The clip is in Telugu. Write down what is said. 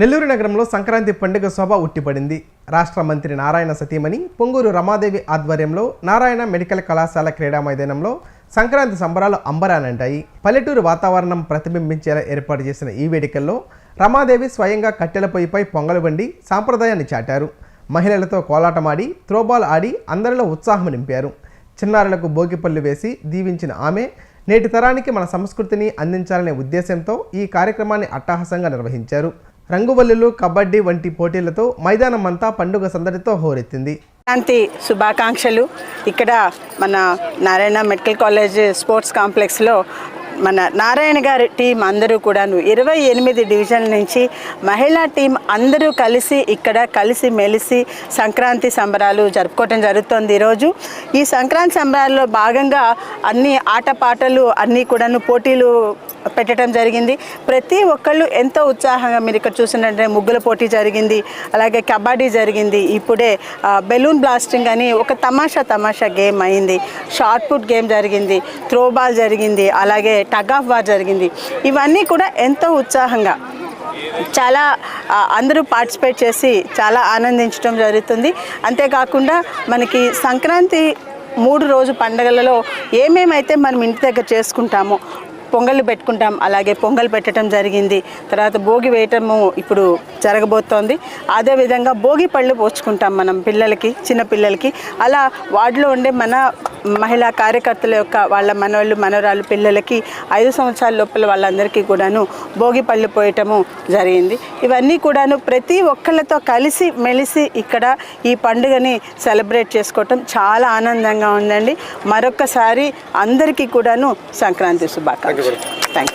నెల్లూరు నగరంలో సంక్రాంతి పండుగ శోభ ఉట్టిపడింది. రాష్ట్ర మంత్రి నారాయణ సతీమణి పొంగూరు రమాదేవి ఆధ్వర్యంలో నారాయణ మెడికల్ కళాశాల క్రీడా మైదానంలో సంక్రాంతి సంబరాలు అంబరానంటాయి. పల్లెటూరు వాతావరణం ప్రతిబింబించేలా ఏర్పాటు చేసిన ఈ వేడుకల్లో రమాదేవి స్వయంగా కట్టెల పొయ్యిపై పొంగలు బండి సాంప్రదాయాన్ని చాటారు. మహిళలతో కోలాటమాడి త్రోబాల్ ఆడి అందరిలో ఉత్సాహం నింపారు. చిన్నారులకు భోగిపళ్ళు వేసి దీవించిన ఆమె నేటి తరానికి మన సంస్కృతిని అందించాలనే ఉద్దేశంతో ఈ కార్యక్రమాన్ని అట్టహాసంగా నిర్వహించారు. రంగువల్లులు కబడ్డీ వంటి పోటీలతో మైదానం అంతా పండుగ సందడితో హోరెత్తింది. శాంతి శుభాకాంక్షలు. ఇక్కడ మన నారాయణ మెడికల్ కాలేజ్ స్పోర్ట్స్ కాంప్లెక్స్లో మన నారాయణ గారి టీం అందరూ కూడాను ఇరవై ఎనిమిది డివిజన్ల నుంచి మహిళా టీం అందరూ కలిసి ఇక్కడ కలిసి మెలిసి సంక్రాంతి సంబరాలు జరుపుకోవటం జరుగుతుంది ఈరోజు. ఈ సంక్రాంతి సంబరాల్లో భాగంగా అన్ని ఆటపాటలు అన్నీ కూడాను పోటీలు పెట్టడం జరిగింది. ప్రతి ఒక్కళ్ళు ఎంతో ఉత్సాహంగా మీరు ఇక్కడ చూసినట్టే ముగ్గుల పోటీ జరిగింది. అలాగే కబడ్డీ జరిగింది. ఇప్పుడే బెలూన్ బ్లాస్టింగ్ అని ఒక తమాషా తమాషా గేమ్ అయింది. షార్ట్ పుట్ గేమ్ జరిగింది. త్రోబాల్ జరిగింది. అలాగే టగ్ ఆఫ్ వార్ జరిగింది. ఇవన్నీ కూడా ఎంతో ఉత్సాహంగా చాలా అందరూ పార్టిసిపేట్ చేసి చాలా ఆనందించడం జరుగుతుంది. అంతేకాకుండా మనకి సంక్రాంతి మూడు రోజు పండుగలలో ఏమేమైతే మనం ఇంటి దగ్గర చేసుకుంటామో పొంగళ్ళు పెట్టుకుంటాం. అలాగే పొంగల్ పెట్టడం జరిగింది. తర్వాత భోగి వేయటము ఇప్పుడు జరగబోతోంది. అదేవిధంగా భోగి పళ్ళు పోచుకుంటాం మనం పిల్లలకి చిన్న పిల్లలకి. అలా వాటిలో ఉండే మన మహిళా కార్యకర్తల యొక్క వాళ్ళ మనవాళ్ళు మనవరాలు పిల్లలకి ఐదు సంవత్సరాల లోపల వాళ్ళందరికీ కూడాను భోగి పళ్ళు పోయటము జరిగింది. ఇవన్నీ కూడాను ప్రతి ఒక్కళ్ళతో కలిసి మెలిసి ఇక్కడ ఈ పండుగని సెలబ్రేట్ చేసుకోవటం చాలా ఆనందంగా ఉందండి. మరొక్కసారి అందరికీ కూడాను సంక్రాంతి శుభాకాంక్షలు. Thank you.